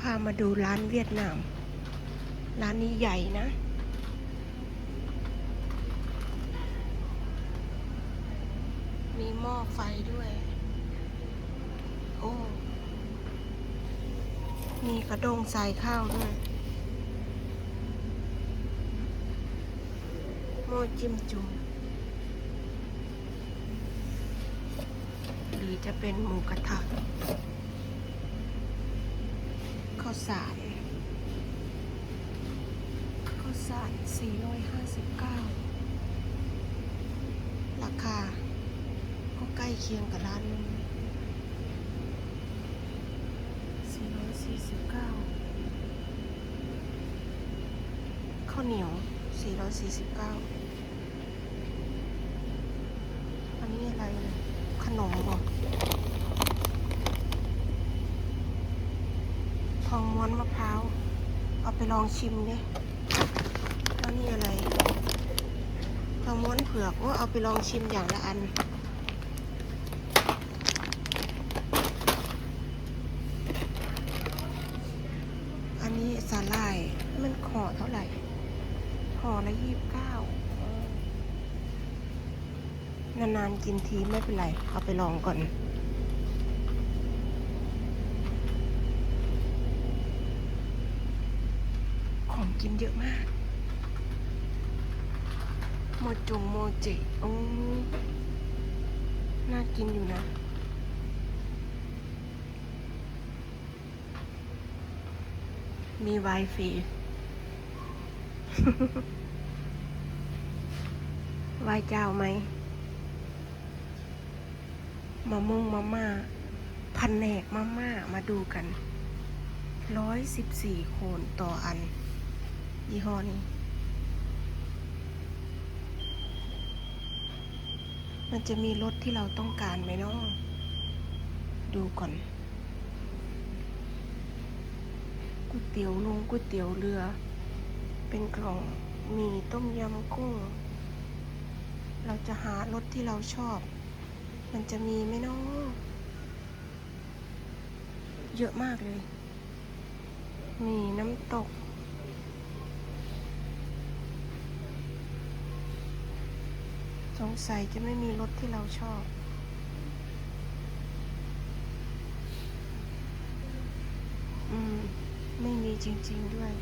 พามาดูร้านเวียดนาม ร้านนี้ใหญ่นะ มีหม้อไฟด้วย โอ้ มีกระดงใส่ข้าวด้วย หม้อจิ้มจุ่มหรือจะเป็นหมูกระทะ ข้าวสารข้าวสาร459 ราคา ก็ใกล้เคียงกับร้านนู้น449ข้าวเหนียว 449 อันนี้อะไรขนมบอก องม้วนมะพร้าว เอาไปลองชิมดิแล้วนี่อะไรทองม้วนเผือกว่าเอาไปลองชิมอย่างละอัน อันนี้สาหร่ายมันห่อเท่าไหร่ห่อละยี่สิบเก้านานๆกินทีไม่เป็นไร เอาไปลองก่อน ของ กินเยอะมาก โมจงโมจิโอ้น่ากินอยู่นะ มีไวฟรีไวเจ้าไหมมะม่วงมาม่าพันแหนกมาม่ามาดูกันร้อยสิบสี่โคนต่ออัน ยี่ห้อนี้ มันจะมีรสที่เราต้องการไหมเนาะดูก่อนก๋วยเตี๋ยวลุงก๋วยเตี๋ยวเรือ เป็นกล่องมีต้มยำกุ้ง เราจะหารสที่เราชอบ มันจะมีไหมเนาะเยอะมากเลย มีน้ำตก สงสัยจะไม่มีรถที่เราชอบ อืม ไม่มีจริง ๆด้วย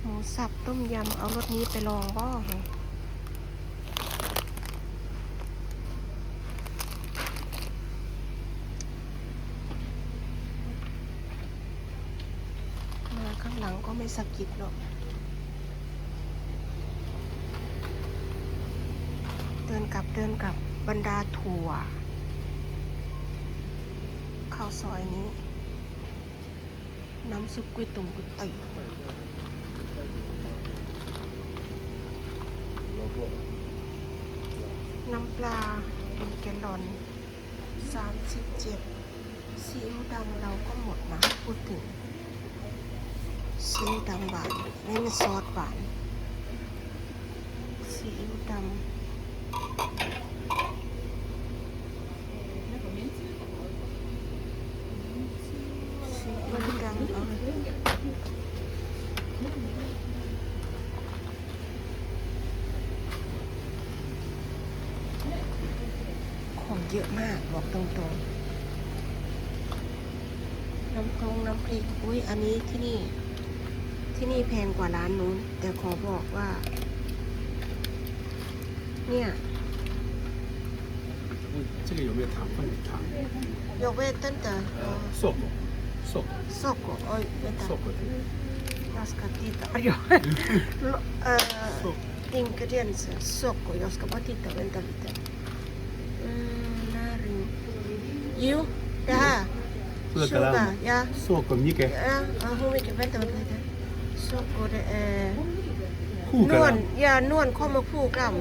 หมูสับต้มยำเอารถนี้ไปลองบ้างมาข้างหลังก็ไม่สะกิดหรอก เดิน กลับเดินกับบรรดาถั่วข้าวซอยนี้ น้ำซุปกุ้ยตุ่มกุ้ยติน้ำปลาเป็นแกลลอน37ซีอิ๊วดำเราก็หมดนะพูดถึงซีอิ๊วดำหวานนี่มันซอสหวานซีอิ๊วดำ สีมันดำเอาของ เยอะมากบอกตรงๆ น้ำตรงน้ำพริก อุ้ยอันนี้ที่นี่ ที่นี่แพงกว่าร้านนู้น แต่ขอบอกว่า เนี่ย 这个有没有糖分？糖， ยกเว้นตั้งแต่ 呃，硕果，硕果， ซอกโอ้ยไม่ตั 硕果的， Jag ska titta. Ja. uh, ingredienser. Socker. Jag ska bara titta. Vänta lite. You? Yeah. Look Sugar, around. yeah. So communique. Yeah. Uh, who make it better like that? So นวลอย่านวลข้ามาคู่กัน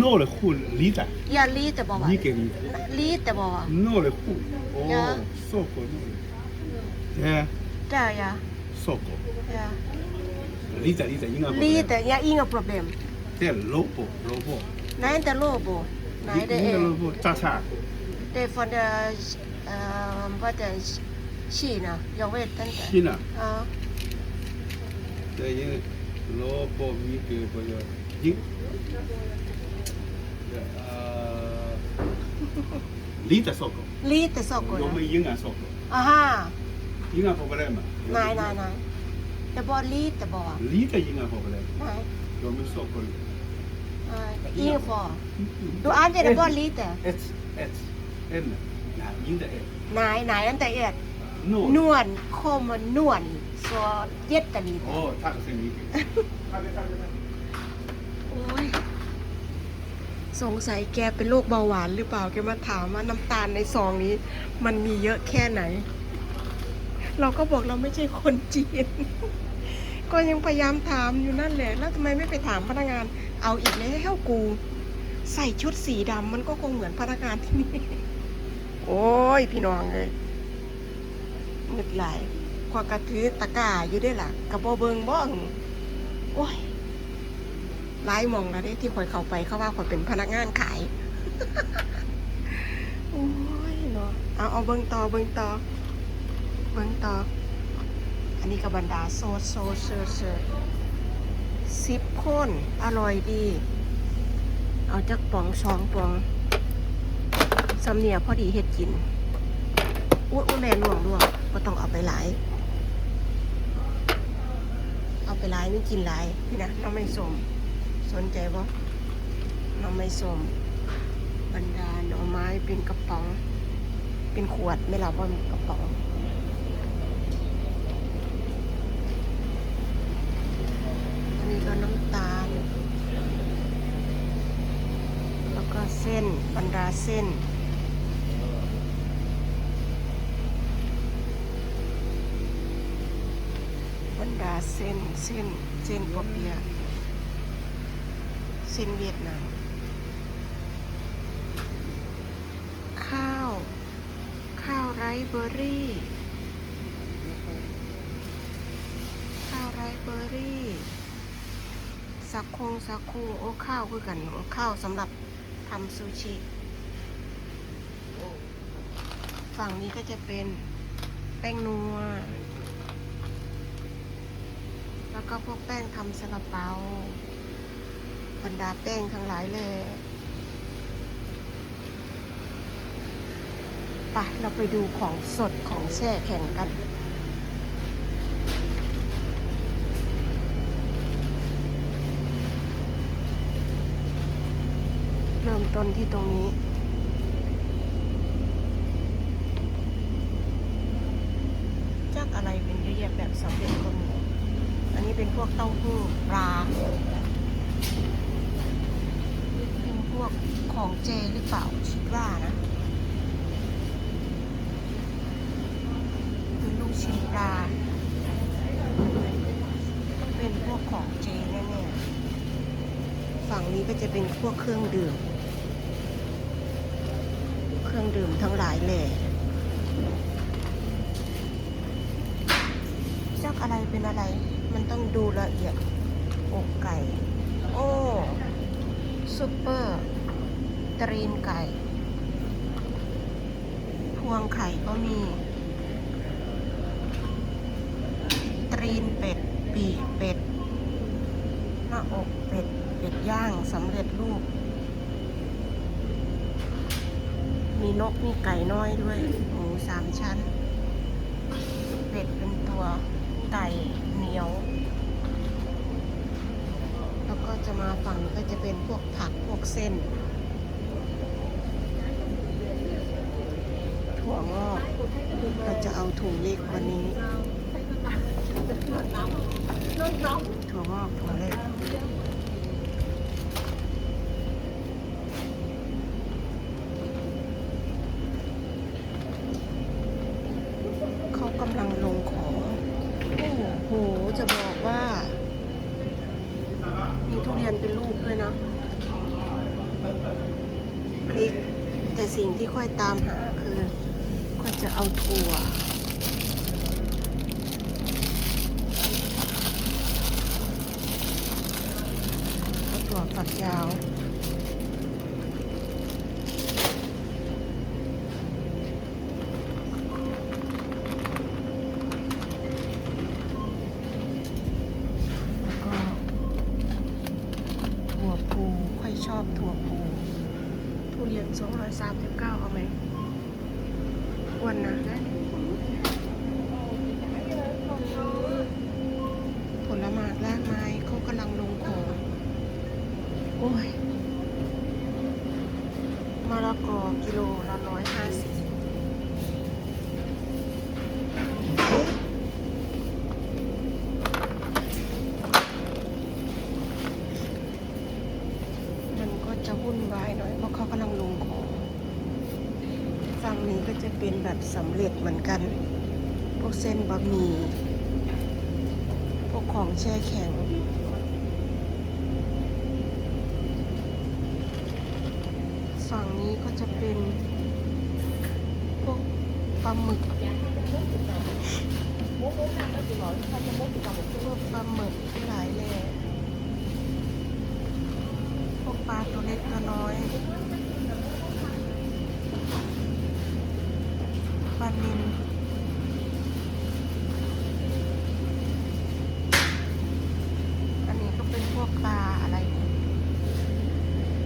No เลยคู่ลีแต่ะยาลีแต่บอกว่าลีเกลีแต่บอกว่า No เลยคู่โอ้ so good. นี่ยใช่ยา So good. าลีแต่ลีแต่ยิ่งอะลีแต่อยายิ่งอะ problem. แต่โลโบโลโบไหนแต่โลโบไหนแต่เอโลโบจ้าจ้า 对放点呃，放点鲜呢，要味等等 she 呢嗯对因为萝卜没给我要听呃离的烧烤离的烧烤有没有营养烧烤啊哈应该说不来嘛奶奶奶这包里的包啊里的应该说不来来有没有烧烤呃衣服都按这个包里的 it's it's N นะยิงแต่ N นายนายอันแต่เอ็ด No นวลโคมมันวลซอเย็ดตันีโอ้ทักสิ่งนี้สงสัยแกเป็นโรคเบาหวานหรือเปล่าแกมาถามว่าน้ำตาลในซองนี้ มันมีเยอะแค่ไหน เราก็บอกเราไม่ใช่คนจีน ก็ยังพยายามถามอยู่นั่นแหละ แล้วทำไมไม่ไปถามพนักงาน เอาอีกเลยให้เฮ้วกู ใส่ชุดสีดำมันก็คงเหมือนพนักงานที่นี่ โอ้ย พี่น้องเลยนึกไหลายกว่ากระถือตะกร้าอยู่ได้หล่ะกระโบเบิงบ้องโอ้ยไล่มองแล้วเด้ที่ข่อยเข้าไปเขาว่าข่อยเป็นพนักงานขายโอ้ยเนาะเอาเอาเบิงต่อเบิงต่อเบิงต่อ อันนี้กับบรรดาโซโซเซอร์เซอร์สิบคนอร่อยดี เอาจักป่องสองป่อง สำเนียพอดีเฮ็ดกินอุ้ยอุ้ยแม่ล่วงล่วงก็ต้องเอาไปหลาย เอาไปหลายไม่กินหลายพี่นะน้องไม่สม สนใจบ่น้องไม่สม บรรดาหน่อไม้เป็นกระป๋อง เป็นขวดไม่รับว่ามีกระป๋องอันนี้ก็น้ำตาล แล้วก็เส้นบรรดาเส้น บ รรดาเส้นเส้นเส้นปอเปียเส้นเวียดนามข้าว ข้าวไรเบอร์รี่ ข้าวไรเบอร์รี่ สักคงสักคูโอ้ข้าวคือกันโอข้าวสำหรับทำซูชิ ฝั่งนี้ก็จะเป็นแป้งนัว แล้วก็พวกแป้งทำซาลาเปาบรรดาแป้งทั้งหลายเลยไปเราไปดูของสดของแช่แข็งกัน เริ่มต้นที่ตรงนี้ จักอะไรเป็นเยอะแยะแบบสำเร็จก็มี อันนี้เป็น พวกเต้าหู้ปลาเป็นพวกของเจหรือเปล่าคิดว่านะเป็นลูกชิ้นปลาเป็นพวกของเจแน่ๆฝั่งนี้ก็จะเป็นพวกเครื่องดื่ม เครื่องดื่มทั้งหลายแหล่จัก อะไรเป็นอะไร มันต้องดูละเอียดอกไก่ โอ้ซุปเปอร์ตรีนไก่ พวงไข่ก็มี ตรีนเป็ด ปีกเป็ด หน้าอกเป็ด เป็ดย่างสำเร็จรูป มีนกมีไก่น้อยด้วย หมูสามชั้น เป็ดเป็นตัว ไก่เหนียว แล้วก็จะมาฝั่งก็จะเป็นพวกผักพวกเส้น ถั่วงอกเราจะเอาถุงเล็กกวันนี้ ถั่วงอกถั่วเล็ก เขากำลังลงของ โอ้โห จะบอกว่า มีทุเรียนเป็นลูกด้วยนะพริกแต่สิ่งที่ค่อยตามหาคือค่อยจะเอาถั่วเอาถั่วฝักยาว อยสามสิบเก้าเอาไหมอ้วนนะ ผลไม้รากไม้เขากำลังลงของ โอ้ ยมะละกอกิโลละร้อยห้าสิบมันก็จะวุ่นวายหน่อยเพราะเขากำลังลงของฝั่งนี้ก็จะเป็นแบบสำเร็จเหมือนกัน พวกเส้นบะหมี่ พวกของแช่แข็ง ฝั่งนี้ก็จะเป็นพวกปลาหมึกพวกปลาหมึกหลายแหล่พวกปลาตัวเล็กตัวน้อยปลานิลอันนี้ก็เป็นพวกปลาอะไรเนี่ย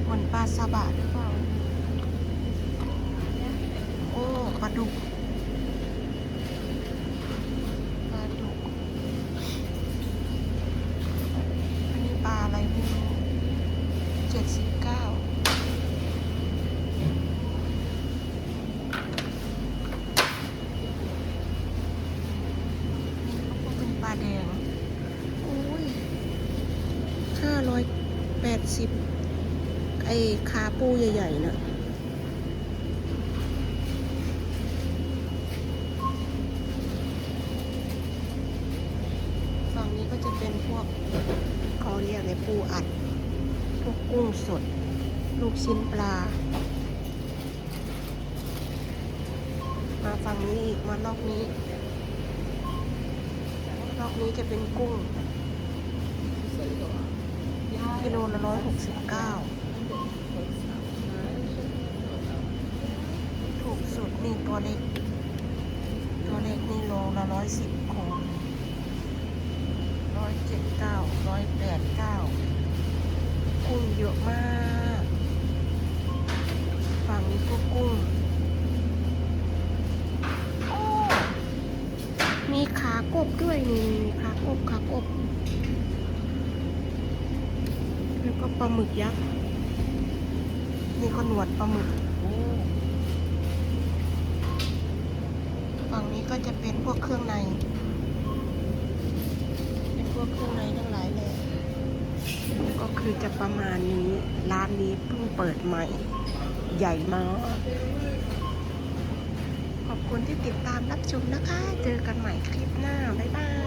เหมือนปลาซาบะหรือเปล่า โอ้ ปลาดุกปลาดุกอันนี้ปลาอะไรไม่รู้เจ็ดสิบเก้าเป็นปลาแดงอุ้ยห้าร้อยแปดสิบไอ้ขาปูใหญ่ ๆนะฝั่งนี้ก็จะเป็นพ วกเขาเรียกในปูอัด พวกกุ้งสด ลูกชิ้นปลา มาฝั่งนี้อีกมารอบนี้รอบนี้จะเป็นกุ้งกิโลละร้อยหกสิบเก้าถูกสุดนี่ตัวเล็ก ตัวเล็กนี่โลละร้อยสิบคง อยเจ็ดเก้าร้อยแปดเก้ากุ้งเยอะมาก ฝั่งนี้ก็กุ้งโอ้มีขากบด้วยนี่มีขากบขากบ แล้วก็ปลาหมึกยักษ์นี่ก็หนวดปลาหมึกฝั่งนี้ก็จะเป็นพวกเครื่องในเป็นพ วกเครื่องในทั้งหลายเลยก็คือจะประมาณนี้ ร้านนี้เพิ่งเปิดใหม่ ใหญ่มากขอบคุณที่ติดตามรับชมนะคะ เจอกันใหม่คลิปหน้า บ๊ายบาย